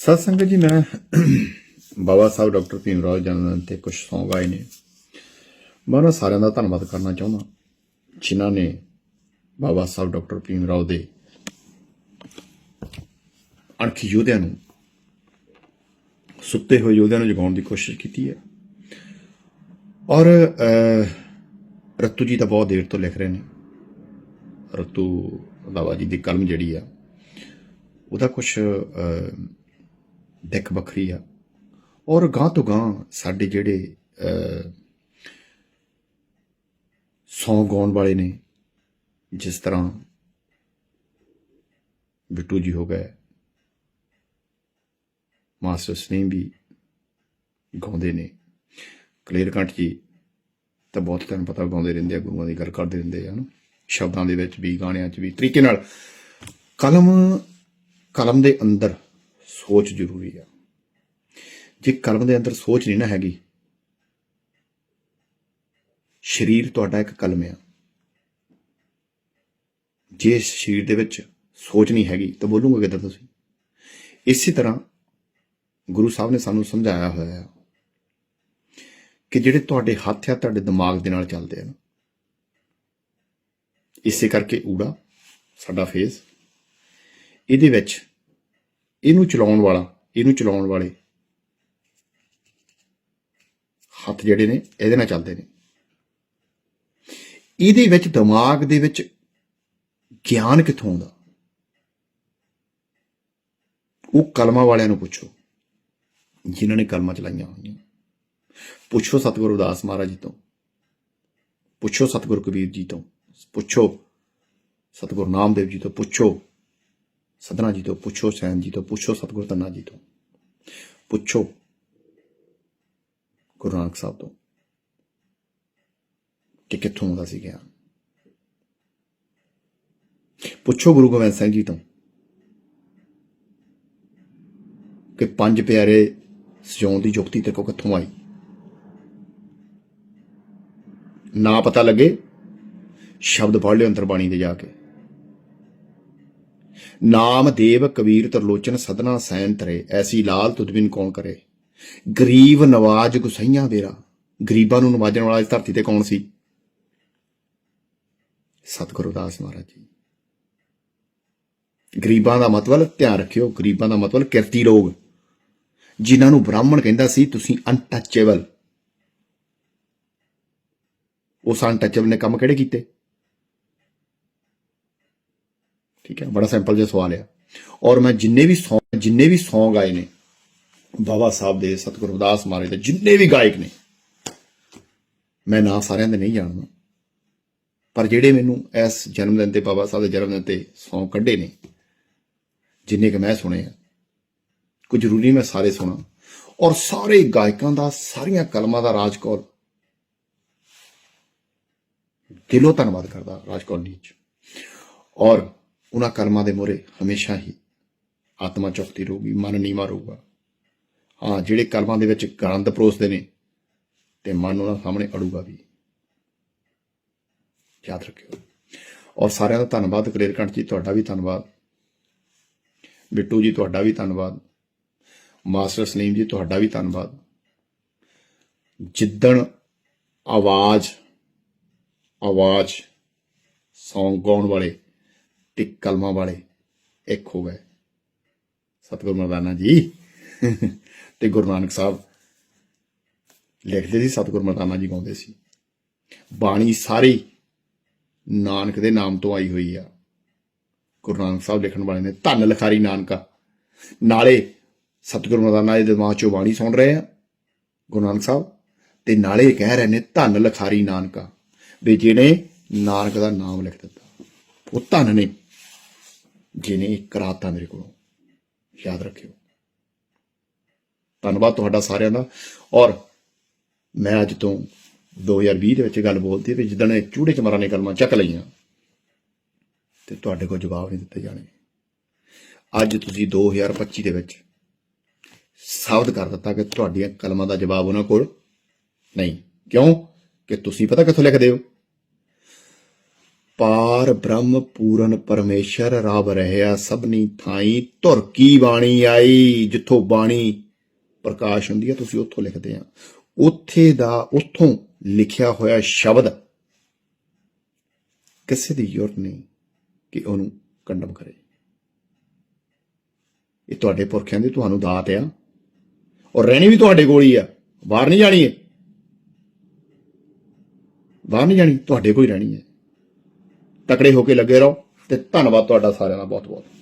ਸਤ ਸੰਗਤ ਜੀ ਮੈਂ ਬਾਬਾ ਸਾਹਿਬ ਡਾਕਟਰ ਭੀਮ ਰਾਓ ਜਨਮ ਤੇ ਕੁਝ ਸੌਂਗ ਆਏ ਨੇ। ਮੈਂ ਉਹਨਾਂ ਸਾਰਿਆਂ ਦਾ ਧੰਨਵਾਦ ਕਰਨਾ ਚਾਹੁੰਦਾ ਜਿਨ੍ਹਾਂ ਨੇ ਬਾਬਾ ਸਾਹਿਬ ਡਾਕਟਰ ਭੀਮ ਰਾਓ ਦੇ ਅਣਖੀ ਯੋਧਿਆਂ ਨੂੰ ਸੁੱਤੇ ਹੋਏ ਯੋਧਿਆਂ ਨੂੰ ਜਗਾਉਣ ਦੀ ਕੋਸ਼ਿਸ਼ ਕੀਤੀ ਹੈ। ਔਰ ਅਹ, ਰਤੂ ਜੀ ਤਾਂ ਬਹੁਤ ਦੇਰ ਤੋਂ ਲਿਖ ਰਹੇ ਨੇ। ਰਤੂ ਬਾਬਾ ਜੀ ਦੀ ਕਲਮ ਜਿਹੜੀ ਆ ਉਹਦਾ ਕੁਝ ਦਿੱਖ ਵੱਖਰੀ ਆ। ਔਰ ਗਾਂ ਤੋਂ ਗਾਂ ਸਾਡੇ ਜਿਹੜੇ ਸੌਂ ਗਾਉਣ ਵਾਲੇ ਨੇ, ਜਿਸ ਤਰ੍ਹਾਂ ਬਿੱਟੂ ਜੀ ਹੋ ਗਏ, ਮਾਸਟਰ ਸਲੀਮ ਵੀ ਗਾਉਂਦੇ ਨੇ। ਕਲੀਅਰ ਕੰਠ ਜੀ ਤਾਂ ਬਹੁਤ ਤੁਹਾਨੂੰ ਪਤਾ ਗਾਉਂਦੇ ਰਹਿੰਦੇ ਆ, ਗੁਰੂਆਂ ਦੀ ਗੱਲ ਕਰਦੇ ਰਹਿੰਦੇ ਆ ਨਾ ਸ਼ਬਦਾਂ ਦੇ ਵਿੱਚ ਵੀ, ਗਾਣਿਆਂ 'ਚ ਵੀ, ਤਰੀਕੇ ਨਾਲ। ਕਲਮ ਕਲਮ ਦੇ ਅੰਦਰ ਸੋਚ ਜ਼ਰੂਰੀ ਆ। ਜੇ ਕਲਮ ਦੇ ਅੰਦਰ ਸੋਚ ਨਹੀਂ ਨਾ ਹੈਗੀ, ਸਰੀਰ ਤੁਹਾਡਾ ਇੱਕ ਕਲਮ ਆ। ਜੇ ਸਰੀਰ ਦੇ ਵਿੱਚ ਸੋਚ ਨਹੀਂ ਹੈਗੀ ਤਾਂ ਬੋਲੂਗੇ ਕਿੱਦਾਂ ਤੁਸੀਂ? ਇਸੇ ਤਰ੍ਹਾਂ ਗੁਰੂ ਸਾਹਿਬ ਨੇ ਸਾਨੂੰ ਸਮਝਾਇਆ ਹੋਇਆ ਹੈ ਕਿ ਜਿਹੜੇ ਤੁਹਾਡੇ ਹੱਥ ਆ, ਤੁਹਾਡੇ ਦਿਮਾਗ ਦੇ ਨਾਲ ਚੱਲਦੇ ਆ ਨਾ। ਇਸੇ ਕਰਕੇ ਊੜਾ ਸਾਡਾ ਫੇਸ। ਇਹਦੇ ਵਿੱਚ ਇਹਨੂੰ ਚਲਾਉਣ ਵਾਲਾ, ਇਹਨੂੰ ਚਲਾਉਣ ਵਾਲੇ ਹੱਥ ਜਿਹੜੇ ਨੇ, ਇਹਦੇ ਨਾਲ ਚੱਲਦੇ ਨੇ। ਇਹਦੇ ਵਿੱਚ ਦਿਮਾਗ ਦੇ ਵਿੱਚ ਗਿਆਨ ਕਿੱਥੋਂ ਆਉਂਦਾ? ਉਹ ਕਲਮਾਂ ਵਾਲਿਆਂ ਨੂੰ ਪੁੱਛੋ, ਜਿਨ੍ਹਾਂ ਨੇ ਕਲਮਾਂ ਚਲਾਈਆਂ ਹੋਈਆਂ। ਪੁੱਛੋ ਸਤਿਗੁਰੂ ਉਦਾਸ ਮਹਾਰਾਜ ਜੀ ਤੋਂ, ਪੁੱਛੋ ਸਤਿਗੁਰੂ ਕਬੀਰ ਜੀ ਤੋਂ, ਪੁੱਛੋ ਸਤਿਗੁਰੂ ਨਾਮਦੇਵ ਜੀ ਤੋਂ, ਪੁੱਛੋ ਸਦਨਾ ਜੀ ਤੋਂ ਪੁੱਛੋ, ਸੈਨ ਜੀ ਤੋਂ ਪੁੱਛੋ, ਸਤਿਗੁਰੂ ਤੰਨਾ ਜੀ ਤੋਂ ਪੁੱਛੋ ਗੁਰੂ ਨਾਨਕ ਸਾਹਿਬ ਤੋਂ ਕਿ ਕਿੱਥੋਂ ਆਉਂਦਾ ਸੀ ਗਿਆਨ। ਪੁੱਛੋ ਗੁਰੂ ਗੋਬਿੰਦ ਸਿੰਘ ਜੀ ਤੋਂ ਕਿ ਪੰਜ ਪਿਆਰੇ ਸਜਾਉਣ ਦੀ ਯੁਕਤੀ ਤੇ ਕੋ ਕਿੱਥੋਂ ਆਈ? ਨਾ ਪਤਾ ਲੱਗੇ, ਸ਼ਬਦ ਪੜ੍ਹ ਲਿਓ ਅੰਦਰ ਬਾਣੀ ਦੇ ਜਾ ਕੇ। ਨਾਮ ਦੇਵ ਕਬੀਰ ਤਰਲੋਚਨ ਸਦਨਾ ਸੈਨ ਤਰੇ, ਐਸੀ ਲਾਲ ਤੁਧ ਕੌਣ ਕਰੇ? ਗਰੀਬ ਨਵਾਜ ਗੁਸਈਆਂ ਵੇਰਾ, ਗਰੀਬਾਂ ਨੂੰ ਨਵਾਜਣ ਵਾਲਾ ਇਸ ਧਰਤੀ ਤੇ ਕੌਣ ਸੀ? ਸਤਿਗੁਰੂ ਦਾਸ ਮਹਾਰਾਜ ਜੀ। ਗਰੀਬਾਂ ਦਾ ਮਤਲਬ ਧਿਆਨ ਰੱਖਿਓ, ਗਰੀਬਾਂ ਦਾ ਮਤਲਬ ਕਿਰਤੀ ਲੋਕ ਜਿਨ੍ਹਾਂ ਨੂੰ ਬ੍ਰਾਹਮਣ ਕਹਿੰਦਾ ਸੀ, ਤੁਸੀਂ ਅਨਟੱਚੇਬਲ ਉਸ ਅਨਟੱਚੇਬਲ ਨੇ ਕੰਮ ਕਿਹੜੇ ਕੀਤੇ? ਠੀਕ ਹੈ, ਬੜਾ ਸਿੰਪਲ ਜਿਹਾ ਸਵਾਲ ਆ ਔਰ ਮੈਂ ਜਿੰਨੇ ਵੀ ਸੌਂਗ ਜਿੰਨੇ ਵੀ ਸੌਂਗ ਆਏ ਨੇ, ਬਾਬਾ ਸਾਹਿਬ ਦੇ ਸਤਿਗੁਰੂ ਦਾਸ ਮਹਾਰਾਜ ਦੇ ਜਿੰਨੇ ਵੀ ਗਾਇਕ ਨੇ, ਮੈਂ ਨਾਂ ਸਾਰਿਆਂ ਦੇ ਨਹੀਂ ਜਾਣਦਾ। ਪਰ ਜਿਹੜੇ ਮੈਨੂੰ ਇਸ ਜਨਮ ਦਿਨ ਤੇ ਬਾਬਾ ਸਾਹਿਬ ਦੇ ਜਨਮ ਦਿਨ ਤੇ ਸੌਂਗ ਕੱਢੇ ਨੇ, ਜਿੰਨੇ ਕਿ ਮੈਂ ਸੁਣੇ ਆ ਕੋਈ ਜ਼ਰੂਰੀ ਮੈਂ ਸਾਰੇ ਸੁਣਾ। ਔਰ ਸਾਰੇ ਗਾਇਕਾਂ ਦਾ, ਸਾਰੀਆਂ ਕਲਮਾਂ ਦਾ ਰਾਜਕੌਰ ਦਿਲੋਂ ਧੰਨਵਾਦ ਕਰਦਾ ਰਾਜਕੌਰ ਨੀਚ। ਔਰ ਉਹਨਾਂ ਕਰਮਾਂ ਦੇ ਮੋਰੇ ਹਮੇਸ਼ਾ ਹੀ ਆਤਮਾ ਚੁੱਕਤੀ ਰਹੂਗੀ ਮਨ ਨੀਵਾ ਰਹੂਗਾ ਹਾਂ ਜਿਹੜੇ ਕਰਮਾਂ ਦੇ ਵਿੱਚ ਗੰਦ ਪਰੋਸਦੇ ਨੇ ਤੇ ਮਨ ਉਹਨਾਂ ਸਾਹਮਣੇ ਅੜੂਗਾ ਵੀ ਯਾਦ ਰੱਖਿਓ ਔਰ ਸਾਰਿਆਂ ਦਾ ਧੰਨਵਾਦ ਕਲੇਰਕੰਠ ਜੀ ਤੁਹਾਡਾ ਵੀ ਧੰਨਵਾਦ ਬਿੱਟੂ ਜੀ ਤੁਹਾਡਾ ਵੀ ਧੰਨਵਾਦ ਮਾਸਟਰ ਸਲੀਮ ਜੀ ਤੁਹਾਡਾ ਵੀ ਧੰਨਵਾਦ ਜਿੱਦਣ ਆਵਾਜ਼ ਆਵਾਜ਼ ਸੌਂਗ ਗਾਉਣ ਵਾਲੇ ਤੇ ਕਲਮਾਂ ਵਾਲੇ, ਇੱਕ ਹੋ ਗਏ। ਸਤਿਗੁਰੂ ਮਰਦਾਨਾ ਜੀ। ਤੇ ਗੁਰੂ ਨਾਨਕ ਸਾਹਿਬ ਲਿਖਦੇ ਸੀ, ਸਤਿਗੁਰੂ ਮਰਦਾਨਾ ਜੀ ਗਾਉਂਦੇ ਸੀ। ਬਾਣੀ ਸਾਰੀ ਨਾਨਕ ਦੇ ਨਾਮ ਤੋਂ ਆਈ ਹੋਈ ਆ। ਗੁਰੂ ਨਾਨਕ ਸਾਹਿਬ ਲਿਖਣ ਵਾਲੇ ਨੇ, ਧੰਨ ਲਖਾਰੀ ਨਾਨਕਾ। ਨਾਲੇ ਸਤਿਗੁਰੂ ਮਰਦਾਨਾ ਜੀ ਦੇ ਦਿਮਾਗ ਚੋਂ ਬਾਣੀ ਸੁਣ ਰਹੇ ਆ, ਗੁਰੂ ਨਾਨਕ ਸਾਹਿਬ। ਤੇ ਨਾਲੇ ਕਹਿ ਰਹੇ ਨੇ, ਧੰਨ ਲਖਾਰੀ ਨਾਨਕਾ। ਵੀ ਜਿਹਨੇ ਨਾਨਕ ਦਾ ਨਾਮ ਲਿਖ ਦਿੱਤਾ, ਉਹ ਧੰਨ ਨੇ। ਜਿਹਨੇ ਇੱਕ ਰਾਤਾ ਮੇਰੇ ਕੋਲੋਂ। ਯਾਦ ਰੱਖਿਓ। ਧੰਨਵਾਦ ਤੁਹਾਡਾ ਸਾਰਿਆਂ ਦਾ। ਔਰ ਮੈਂ ਅੱਜ ਤੋਂ 2020 ਦੇ ਵਿੱਚ ਗੱਲ ਬੋਲਦੀ ਵੀ ਜਿੱਦਣ ਇਹ ਚੂੜੇ ਚਮਾਰਾਂ ਨੇ ਕਲਮਾਂ ਚੱਕ ਲਈਆਂ, ਤੇ ਤੁਹਾਡੇ ਕੋਲ ਜਵਾਬ ਨਹੀਂ ਦਿੱਤੇ ਜਾਣੇ। ਅੱਜ ਤੁਸੀਂ 2025 ਦੇ ਵਿੱਚ ਸਾਬਤ ਕਰ ਦਿੱਤਾ ਕਿ ਤੁਹਾਡੀਆਂ ਕਲਮਾਂ ਦਾ ਜਵਾਬ ਉਹਨਾਂ ਕੋਲ ਨਹੀਂ। ਕਿਉਂ? ਕਿ ਤੁਸੀਂ ਪਤਾ ਕਿੱਥੋਂ ਲਿਖਦੇ ਹੋ? ਪਾਰ ਬ੍ਰਹਮ ਪੂਰਨ ਪਰਮੇਸ਼ਰ ਰਬ ਰਹਿਆ ਸਭਨੀ ਥਾਈ, ਧੁਰ ਕੀ ਬਾਣੀ ਆਈ, ਜਿੱਥੋਂ ਬਾਣੀ ਪ੍ਰਕਾਸ਼ ਹੁੰਦੀ ਹੈ, ਤੁਸੀਂ ਉੱਥੋਂ ਲਿਖਦੇ ਆ। ਉੱਥੇ ਦਾ ਉੱਥੋਂ ਲਿਖਿਆ ਹੋਇਆ ਸ਼ਬਦ ਕਿਸੇ ਦੀ ਜ਼ਰੂਰਤ ਨਹੀਂ ਕਿ ਉਹਨੂੰ ਕੰਡਮ ਕਰੇ। ਇਹ ਤੁਹਾਡੇ ਪੁਰਖਿਆਂ ਦੀ ਤੁਹਾਨੂੰ ਦਾਤ ਆ ਔਰ ਰਹਿਣੀ ਵੀ ਤੁਹਾਡੇ ਕੋਲ ਹੀ ਆ, ਬਾਹਰ ਨਹੀਂ ਜਾਣੀ ਹੈ। ਬਾਹਰ ਨਹੀਂ ਜਾਣੀ, ਤੁਹਾਡੇ ਕੋਲ ਹੀ ਰਹਿਣੀ ਹੈ। ਤਕੜੇ ਹੋ ਕੇ ਲੱਗੇ ਰਹੋ ਤੇ ਧੰਨਵਾਦ ਤੁਹਾਡਾ ਸਾਰਿਆਂ ਦਾ ਬਹੁਤ ਬਹੁਤ